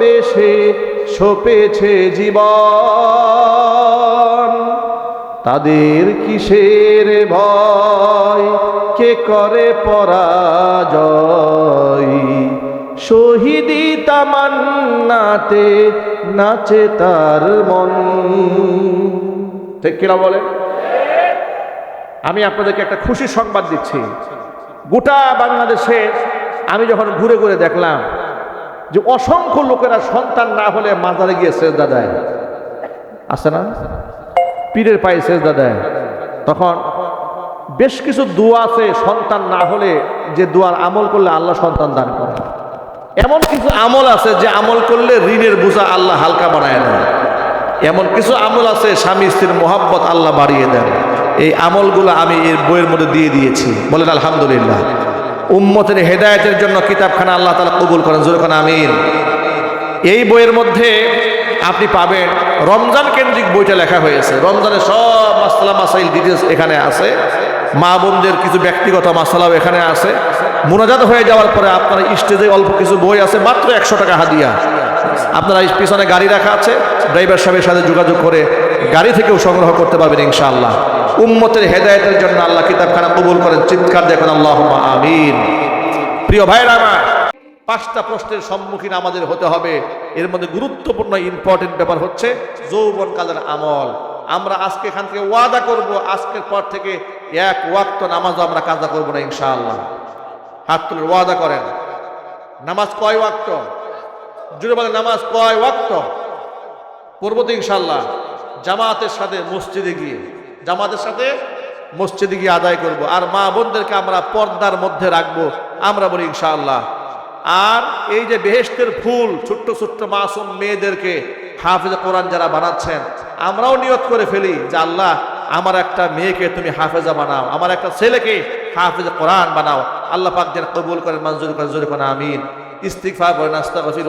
বেশে সপেছে জীবন। তাদের কিসের ভয়? কে করে পরাজয়? শহীদি তামান্নাতে নাচে তার মন। ঠিক কিনা বলে? আমি আপনাদেরকে একটা খুশি সংবাদ দিচ্ছি। গোটা বাংলাদেশে আমি যখন ঘুরে ঘুরে দেখলাম যে অসংখ্য লোকেরা সন্তান না হলে মাজারে গিয়ে সেজদা দেয়। আছে না? পীরের পায়ে সেজদা দেয়। তখন বেশ কিছু দোয়া আছে সন্তান না হলে যে দোয়ার আমল করলে আল্লাহ সন্তান দান করে। এমন কিছু আমল আছে যে আমল করলে ঋণের বোঝা আল্লাহ হালকা বানায় দেয়। এমন কিছু আমল আছে স্বামী স্ত্রীর মোহাব্বত আল্লাহ বাড়িয়ে দেন। এই আমলগুলো আমি এর বইয়ের মধ্যে দিয়ে দিয়েছি। বলেন আলহামদুলিল্লাহ। উম্মতের হেদায়েতের জন্য কিতাবখানা আল্লাহ তালা কবুল করেন। জোরখান আমিন। এই বইয়ের মধ্যে আপনি পাবেন রমজান কেন্দ্রিক বইটা লেখা হয়েছে। রমজানের সব মাসালা, মাসাইল ডিটেলস এখানে আছে। মা বোনদের কিছু ব্যক্তিগত মাসালাও এখানে আছে। মোনাজাত হয়ে যাওয়ার পরে আপনার স্টেজে অল্প কিছু বই আছে, মাত্র একশো টাকা হাদিয়া। আপনারা পিছনে গাড়ি রাখা আছে, ড্রাইভার সাহেবের সাথে যোগাযোগ করে গাড়ি থেকেও সংগ্রহ করতে পারবেন ইনশাআল্লাহ। উম্মতের হেদায়তের জন্য আল্লাহ কিতাবখানা কবুল করেন। চিৎকার দেখেন আল্লাহ আমিন। প্রিয় ভাইরা আমার, পাঁচটা প্রশ্নের সম্মুখীন আমাদের হতে হবে। এর মধ্যে গুরুত্বপূর্ণ ইম্পর্টেন্ট ব্যাপার হচ্ছে যৌবনকালের আমল। আমরা আজকে এখান থেকে ওয়াদা করব, আজকের পর থেকে এক ওয়াক্ত নামাজ আমরা কাজা করব না ইনশাআল্লাহ। হাত তুলে ওয়াদা করেন। নামাজ কয় ওয়াক্ত? জুড়ে বলেন, নামাজ কয় ওয়াক্ত? পড়ব তো ইনশাল্লাহ জামাতের সাথে মসজিদে গিয়ে, জামাতের সাথে মসজিদে গিয়ে আদায় করব। আর মা বোনদেরকে আমরা পর্দার মধ্যে রাখব। আমরা বলি, ইনশাআল্লাহ। আর এই যে বেহেস্তের ফুল, ছোট্ট ছোট্ট মাসুম মেয়েদেরকে হাফিজ কোরআন যারা বানাচ্ছেন, আমরাও নিয়ত করে ফেলি যে, আল্লাহ, আমার একটা মেয়েকে তুমি হাফেজা বানাও, আমার একটা ছেলেকে হাফেজ কোরআন বানাও। আল্লাহ পাক যেন কবুল করেন, মঞ্জুর করেন, জোরে কোন আমিন। ইস্তিগফার করেন আস্তাগফির